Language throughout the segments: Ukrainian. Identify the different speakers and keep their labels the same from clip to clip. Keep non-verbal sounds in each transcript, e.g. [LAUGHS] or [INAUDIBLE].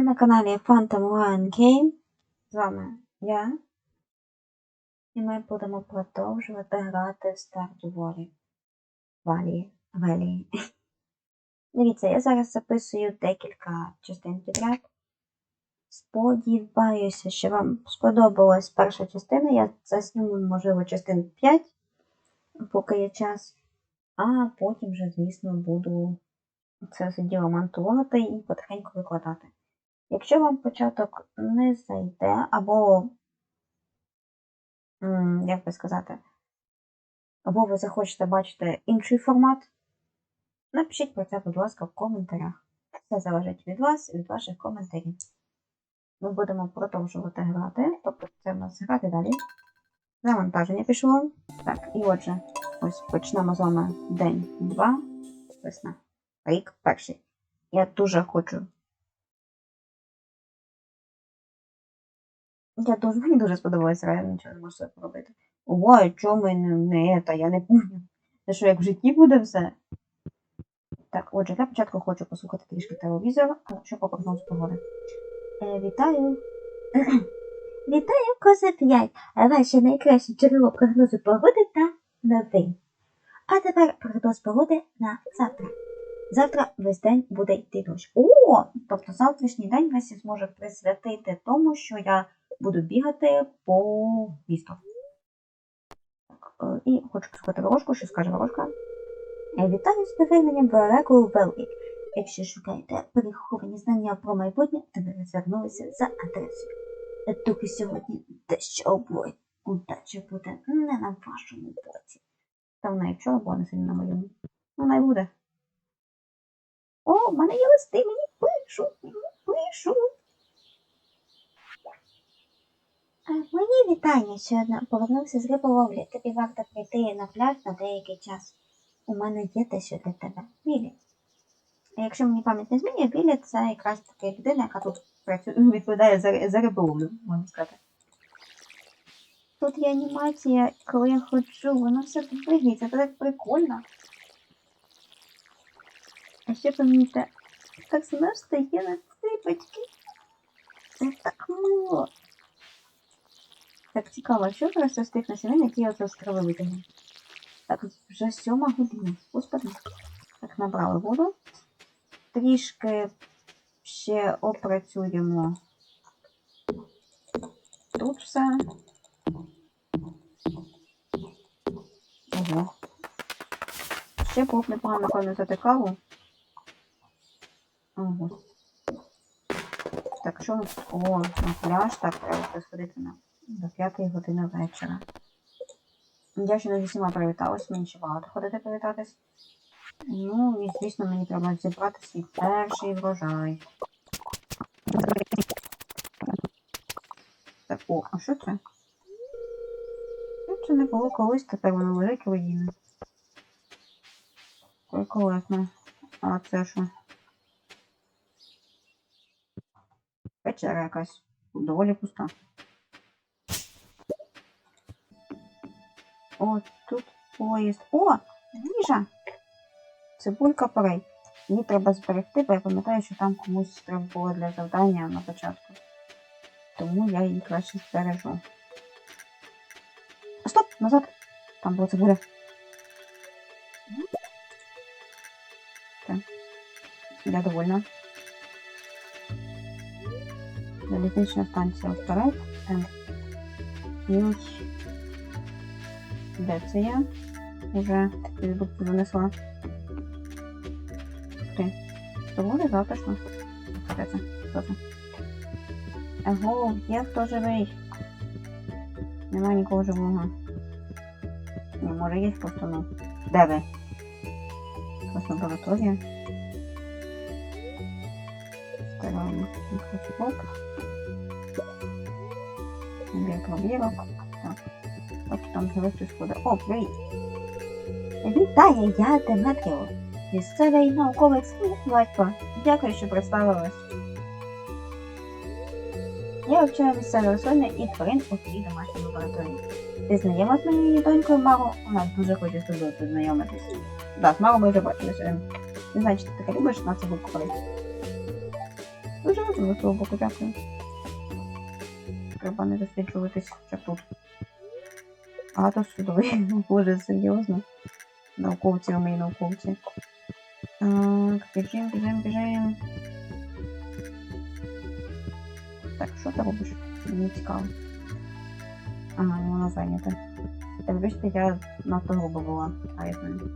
Speaker 1: Ви на каналі Phantom Lion Game. З вами я. І ми будемо продовжувати грати в Stardew Valley. Валі. Валі. Дивіться, я зараз записую декілька частин підряд. Сподіваюся, що вам сподобалась перша частина. Я засніму, можливо, частин 5, поки є час. А потім вже, звісно, буду це все діло монтувати і потихеньку викладати. Якщо вам початок не зайде, або, як би сказати, або ви захочете бачити інший формат, напишіть про це, будь ласка, в коментарях. Все залежить від вас і від ваших коментарів. Ми будемо продовжувати грати, тобто це в нас грати далі. Завантаження пішло. Так, і отже, ось почнемо з вами день 2. Весна. Рік перший. Я дуже хочу. Я дуже, мені дуже сподобалося, реально нічого не можу собі поробити. Ой, чому не, не це, я не помню. Це що, як в житті буде все? Так, отже, для початку хочу послухати трішки телевізор, що по прогнозу погоди. Е, вітаю. [CLEARS THROAT] Вітаю, Коса 5, ваше найкраще джерело прогнозу погоди та новин. А тепер прогноз погоди на завтра. Завтра весь день буде йти дощ. О! Тобто завтрашній день весь я зможу присвятити тому, що я буду бігати по місту. Е, і хочу послухати ворожку, що скаже ворожка. Е, Вітаю з поверненням в Оракул Велвік. Якщо шукаєте переховані знання про майбутнє, то ви звернулися за адресою. Тільки сьогодні дещо обоє. Удача буде не на вашому боці. Та вона вчора була не сильно на моєму. Вона й буде. О, в мене є листи, мені пишуть, мені пишуть. А, Мені вітання, щойно повернувся з риболовлі. Тобі варто прийти на пляж на деякий час. У мене є дещо для тебе. Вілі. А якщо мені пам'ять не змінює, Вілі це якраз така людина, яка тут [LAUGHS] відповідає за, за риболовлю, можна сказати. Тут є анімація, коли я ходжу, воно все двигається, це так прикольно. А ще помітьте, так знаєш, стає на ципочки. Це так мило. Так цікаво, що просто з тих насінин, які я з трави витягнув. Так, вже сьома година. Господи. Так, набрали воду. Трішки ще опрацюємо. Тут все. Ого. Ще було б непогано, напевно, каву. Ого. Так, що? О, на пляж, так, треба сходити на до 5 години вечора. Я ще не зі всіма привіталась, мені ще багато ходити привітатись. Ну, і звісно, мені треба зібрати свій перший врожай. Так, о, а що це? Ну, Це не було колись, тепер воно лежить у воді. Прикольно. А це що? Печера якась. Доволі пуста. О, тут поїзд. О! Їжа! Цибулька порей. Мені треба зберегти, бо я пам'ятаю, що там комусь треба було для завдання на початку. Тому я її краще збережу. Стоп! Назад! Там була цибуля. Так. Я довольна. Залізнична станція вперед. Ем. Де це я? Уже фейсбук занесла. Ти. Доволі затишно. Де це? Це? Аго, є хто живий? Нема нікого живого. Ні, може є просто, ну. Де ви? Якась лабораторія. Ставимо мікроскоп. Набір пробірок. Так. Живе хтось ходить. О, привіт! Вітаю, я Деметріо. Місцевий науковий експерт. Дякую, що представилась. Я вивчаю місцеві рослини і тварин у твоїй домашній лабораторії. Ти знайома з моєю донькою Маро? Вона дуже хоче з тобою познайомитись. Так, з ми вже бачилися. Не знаю, чи ти таке любиш, на це буде користь. Дуже розумно свого боку, дякую. Треба не досліджуватись ще тут. А то судовий. [LAUGHS] Боже, серйозно. Науковці, мої науковці. Так, біжим, біжим, біжим. Так, що ти робиш? Мені цікаво. Ага, ну вона зайнята. Так, бачите, я надто груба була, а я знаю.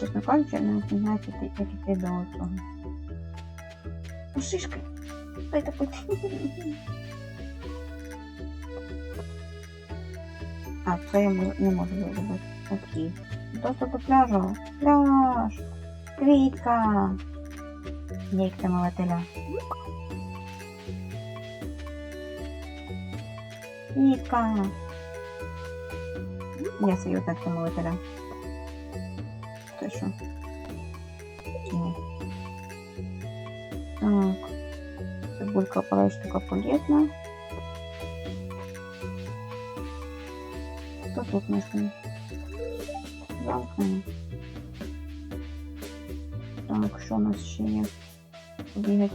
Speaker 1: Чесно кажучи, я навіть не знаю, як іти- до цього. Шишки. Дай такой. А, це я мо- не можу зробити. Окей. Доступ до пляжу. Пляж. Квітка. Як це малателя. Квітка. Я серйозно це малателя. Це що? Чи ні? Так. Цибулька порой штука полезна. Что тут мешкает? Замкнено. Так, що у нас ще є? Побігать.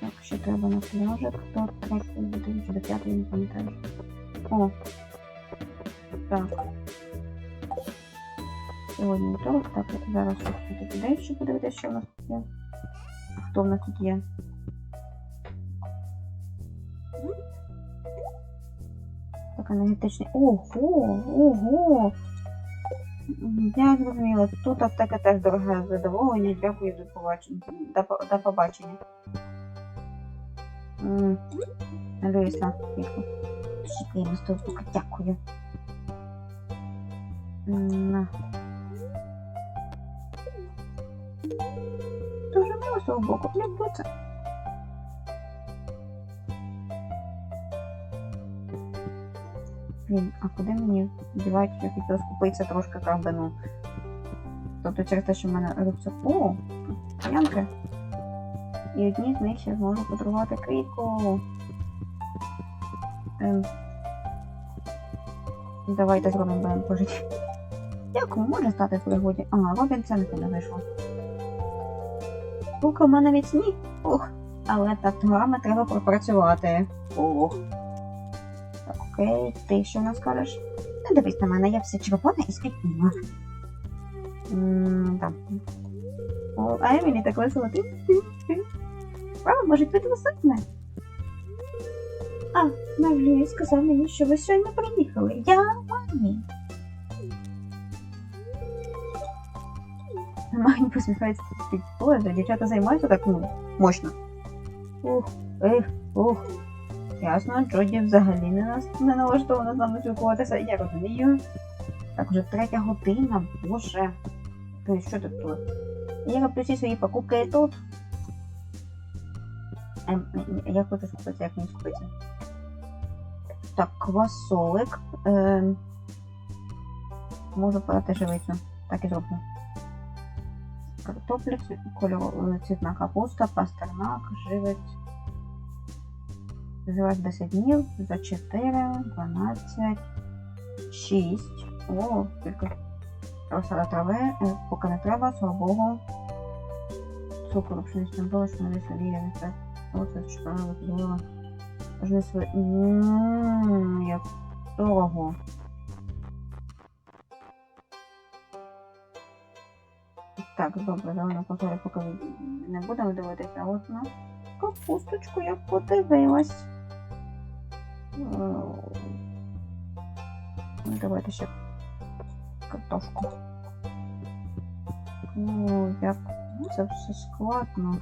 Speaker 1: Так, ще треба на пляжик. Хто третій буде чи до п'ятої не пам'ятаю. О. Так. Сьогодні вівторок. Так, зараз ось тут іде ще подивитися, що у нас тут є. Хто в нас тут є? Так, енергетичний. Ого! Ого! Я зрозуміла, тут аптека теж дороге задоволення. Дякую за побачення. До, до побачення. М, Люїсна, тихо. Шикарно, стовпука, дякую. На. Дуже мило боку, люблю це. Блін, а куди мені дівати, я хотіла скупитися трошки, как би, ну. Тобто через те, що в мене рюкзак. О, янки. І одні з них я зможу подарувати квітку. Ем. Давайте зробимо будемо пожити. Дякую, може стати в пригоді. А, Робін це не вийшло. Руки в мене міцні. Ох, але горами треба пропрацювати. Ох. Так, окей, ти що в нас скажеш? Не дивись на мене, я все червона і спітніла. Так. О, а Емілі так весело. Ти, ти, ти. Правда, може бути висотне? А, Мерлі сказав мені, що ви щойно приїхали. Я Мані. Мані посміхається. Ти, Боже, дівчата займаються так, ну, мощно. Ух, ех, ух. Ясно, Джоді взагалі не, нас, не налаштована з нами спілкуватися, я розумію. Так, вже третя година, боже. Ти що тут тут? Я роблю всі свої покупки тут. Ем, я хочу скупитися, як мені скупитися. Так, квасолик. Ем, можу подати живицю. Так і зроблю. Картопля, цвітна капуста, пастернак, живець. Живець 10 днів, за 4, 12, 6. О, тільки розсада трави, е, поки не треба, слава Богу. Цукру пшеничного борошна, не солія, це. Оце шпарала, підгорила. Аж не свої. Ммм, як дорого. Так, добре, давай на повторі поки не будемо дивитися, от на капусточку я подивилась. Давайте ще картошку. Ну, як це все складно.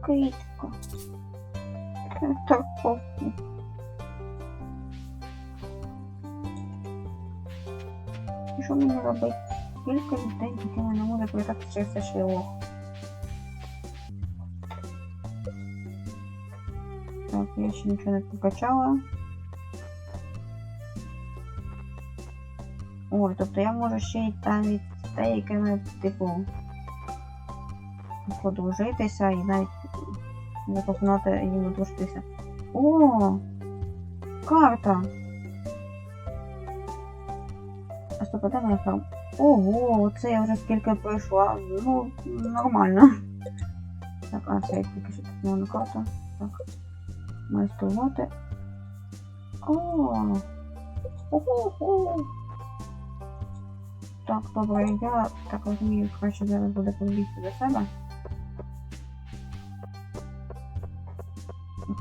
Speaker 1: Квітка. Торковки. Що робити? Кілька людей, які мене може притати через це шлях. Так, я ще нічого не покачала. Ой, тобто я можу ще й навіть з деякими, типу, подружитися і навіть запропонувати їм одружитися. О! Карта! Стоп, а де? Ого, це я вже скільки пройшла. Ну, нормально. Так, а це я тільки що тут на карту. Так. Майструвати. О! Ху-ху-ху. Так, добре, я так розумію, краще зараз буде побігти до себе.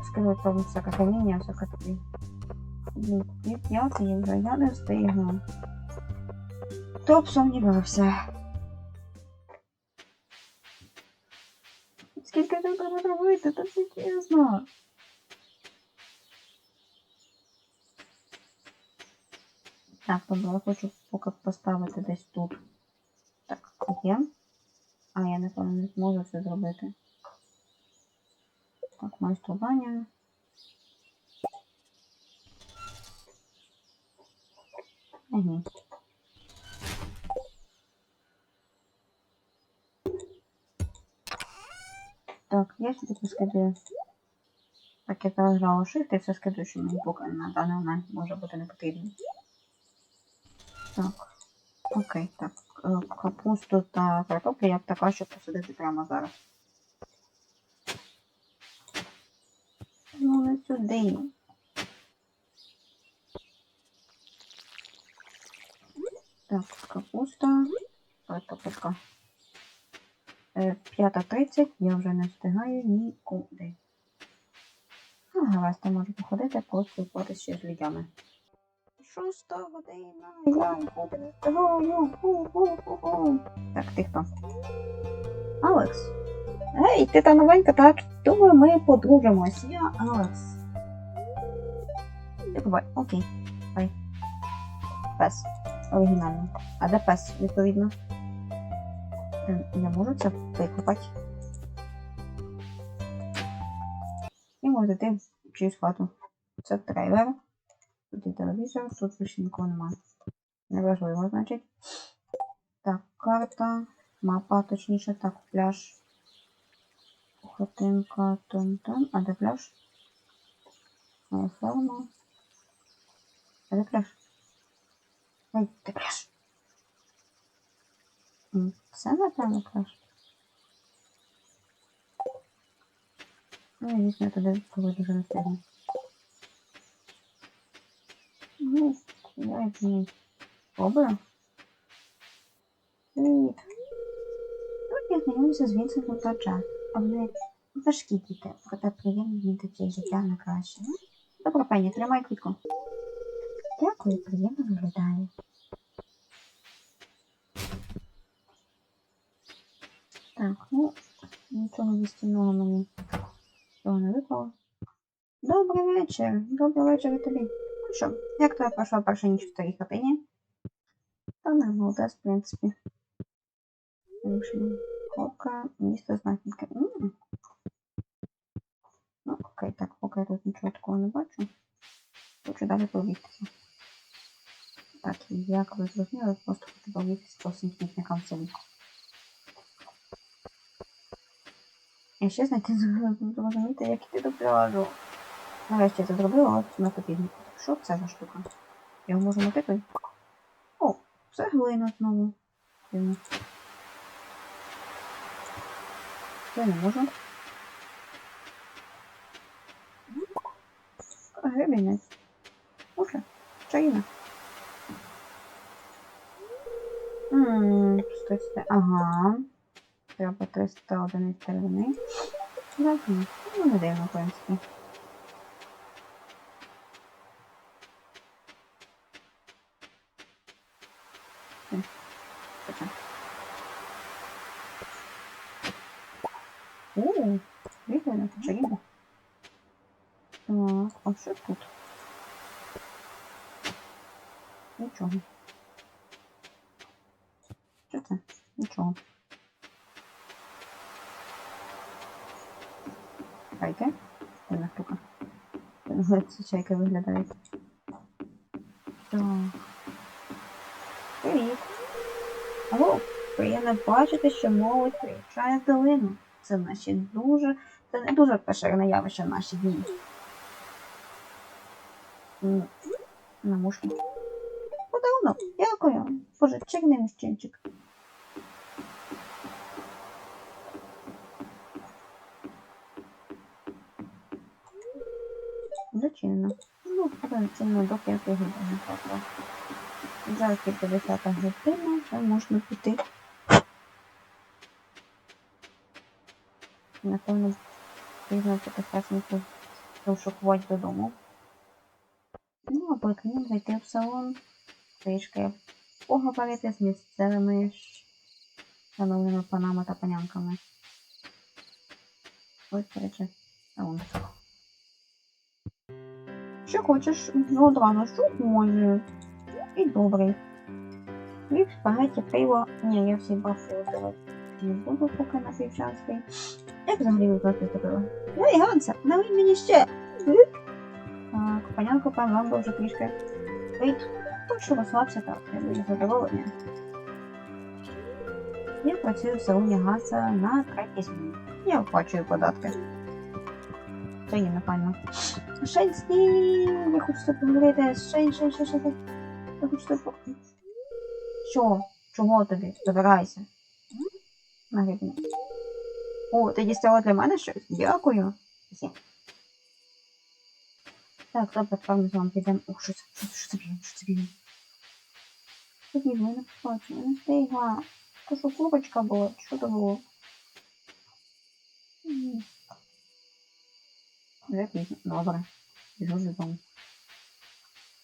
Speaker 1: Сказати там всяке каміння, всяке таке. П'ятий вже я не встигну. Хто б сумнівався. Скільки ж треба робити, та це чесно. Так, добре, я хочу поки поставити десь тут. Так, є. А я напевно не зможу це зробити. Так, майстрування. Ага. Так, я сюди поскидаю. Так, я зараз грала shift все скидаю, що мені поки на даний момент може бути не потрібно. Так. Окей, так. е, Капусту та картоплю я б така, щоб посадити прямо зараз. Ну, не сюди. Так, капуста. Картопелька. Е, П'ята тридцять, я вже не встигаю нікуди. Ну, гаразд, я можу походити, поспілкуватися ще з людьми. Шоста година, я нікуди не встигаю. Ху-ху-ху-ху. Так, ти хто? Алекс. Гей, ти та новенька, так? Думаю, ми подружимось. Я Алекс. Ти окей. Бай. Пес. Оригінально. А де пес, відповідно? Я можу це викопати. І можу йти чиюсь хату. Це трейлер. Тут і телевізор, тут більше нікого немає. Неважливо, значить. Так, карта, мапа, точніше, так, пляж. Хатинка, тон-тон. А де пляж? Моя ферма. А де пляж? Ой, де пляж? Це, напевно, пляж. Ну, звісно, туди коли дуже не встигну. Ну, я її спробую. Привіт. Тут я знайомився з Вінсентом та Джек. Вони важкі діти, проте приємні змінити їх життя на краще. Добре, пані, тримай квітку. Дякую, приємно виглядає. Так, ну, нічого вістівного мені цього не випало. Добрий вечір. Добрий вечір і тобі. Ну що, як твоя пройшла перша ніч в твоїй хатині? Та не молодець, в принципі. Вирішили. Хопка, місто знахідки. Ну, окей, так, поки я тут нічого такого не бачу. Хочу далі повістися. Так, як ви зрозуміли, просто хочу повістися по всім смітникам селі. Я ще знайти зрозуміти, як іти до пляжу. Нарешті це зробила, от на потрібно. Що це за штука? Його можу мотити? О, це глина знову. Дивно. Я не можу. Гребінець. Може, чаїна. Ммм, стосте. Ага. Треба 300 одиниць деревини. Так, ну, не дивно, в принципі. М, таке. О. Так, а що тут? Нічого. Що це? Нічого. Чайки. Одна штука. Як ці чайки. Так. Привіт. О, приємно бачити, що молодь приїжджає в долину. Це значить дуже Це не дуже поширене явище в наші дні. На мушки. Подарунок, дякую. Боже, чекний мужчинчик. Зачинено. Ну, потенційно до 5 годин. Зараз тільки 10 година, вже можна піти. Напевно, пізно потихесенько шокувати додому. Ну, а потім зайти в салон, трішки поговорити з місцевими шановними панами та панянками. Ось, до салон. Що хочеш, ну одразу, що може. І добрий. Хліб, спагетті, пиво. Ні, я всі вибирати не буду поки на півчанський. Як взагалі вибрати пиво? Ой, Ганса, налий мені ще. Так, панянка пан вам вже трішки. Вийт, хочу розслабся так, я буду задоволення. Я працюю в салоні Ганса на третій зміні. Я оплачую податки. Це є, напевно. Шенсні, я хочу це поговорити. Шень, шень, шень, шень. Я хочу це поговорити. Що? Чого тобі? Забирайся. На. О, ти дістала для мене щось? Дякую. Всі. Так, добре, певно, з вами підемо. Ух, що це? Що це? Що це блін? Що це блін? Тобі, я не побачу, я не встигла. То що курочка була? Що то було? М. Вже пізно. Добре. Біжу додому.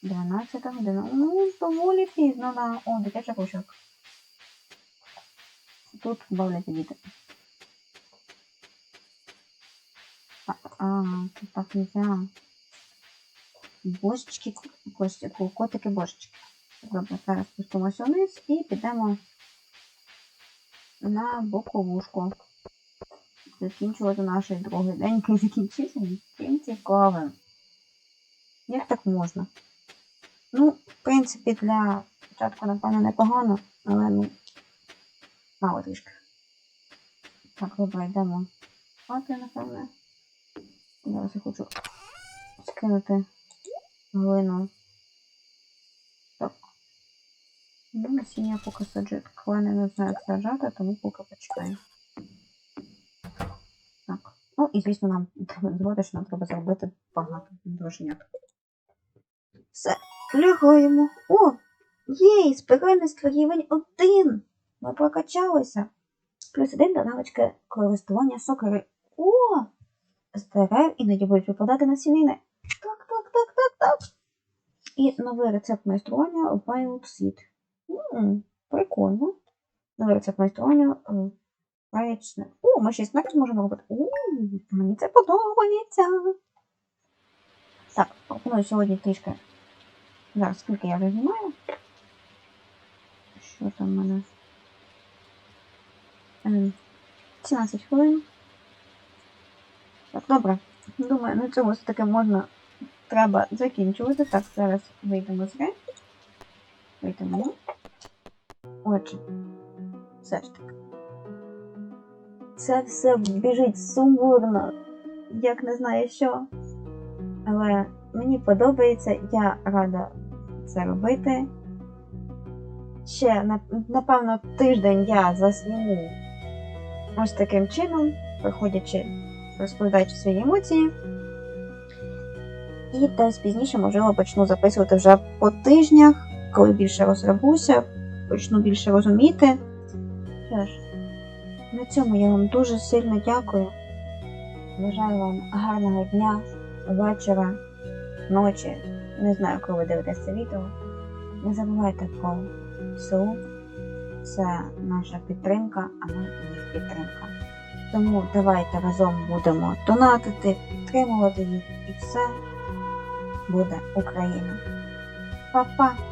Speaker 1: 12 година. Ну, доволі пізно, да. О, дитяча кушок. Тут бавляться діти. А, а, тут так нельзя. Божечки, кості, котики божечки. Добре, зараз спустимося вниз і підемо на боковушку. Закінчувати наш другий день, [LAUGHS] який закінчився таким цікавим. Як так можна? Ну, в принципі, для початку, напевно, непогано, але ну, мало трішки. Так, добре, йдемо спати, напевне. Зараз я хочу скинути глину. Так. Ну, насіння поки саджу. Клани не знаю, як саджати, тому поки почекаю. І звісно, нам згодиш, що нам треба зробити багато дружнят. Все, лягаємо. О! Єй, спиральництво рівень один. Ми прокачалися. Плюс один до навички користування сокери. О! З дерев іноді будуть випадати насінини. Так, так, так, так, так. І новий рецепт майстрування Wild Seed. М, Прикольно. Новий рецепт майстрування е, Яєчне. Ми й смерть можемо робити. О, мені це подобається. Так, пропоную сьогодні трішки. Зараз скільки я вже. Що там в мене? Ем, 17 хвилин. Так, добре. Думаю, на цьому все таки можна. Треба закінчувати. Так, зараз вийдемо з гри. Вийдемо. Отже. Все ж таки. Це все біжить сумбурно, як не знаю що. Але мені подобається, я рада це робити. Ще, напевно, тиждень я засніму ось таким чином, приходячи, розповідаючи свої емоції. І десь пізніше, можливо, почну записувати вже по тижнях, коли більше розрабуся, почну більше розуміти. Що ж, на цьому я вам дуже сильно дякую. Бажаю вам гарного дня, вечора, ночі. Не знаю, коли ви дивитесь це відео. Не забувайте про СУ. Це наша підтримка, а ми їх підтримка. Тому давайте разом будемо донатити, підтримувати їх і все буде Україна. Па-па!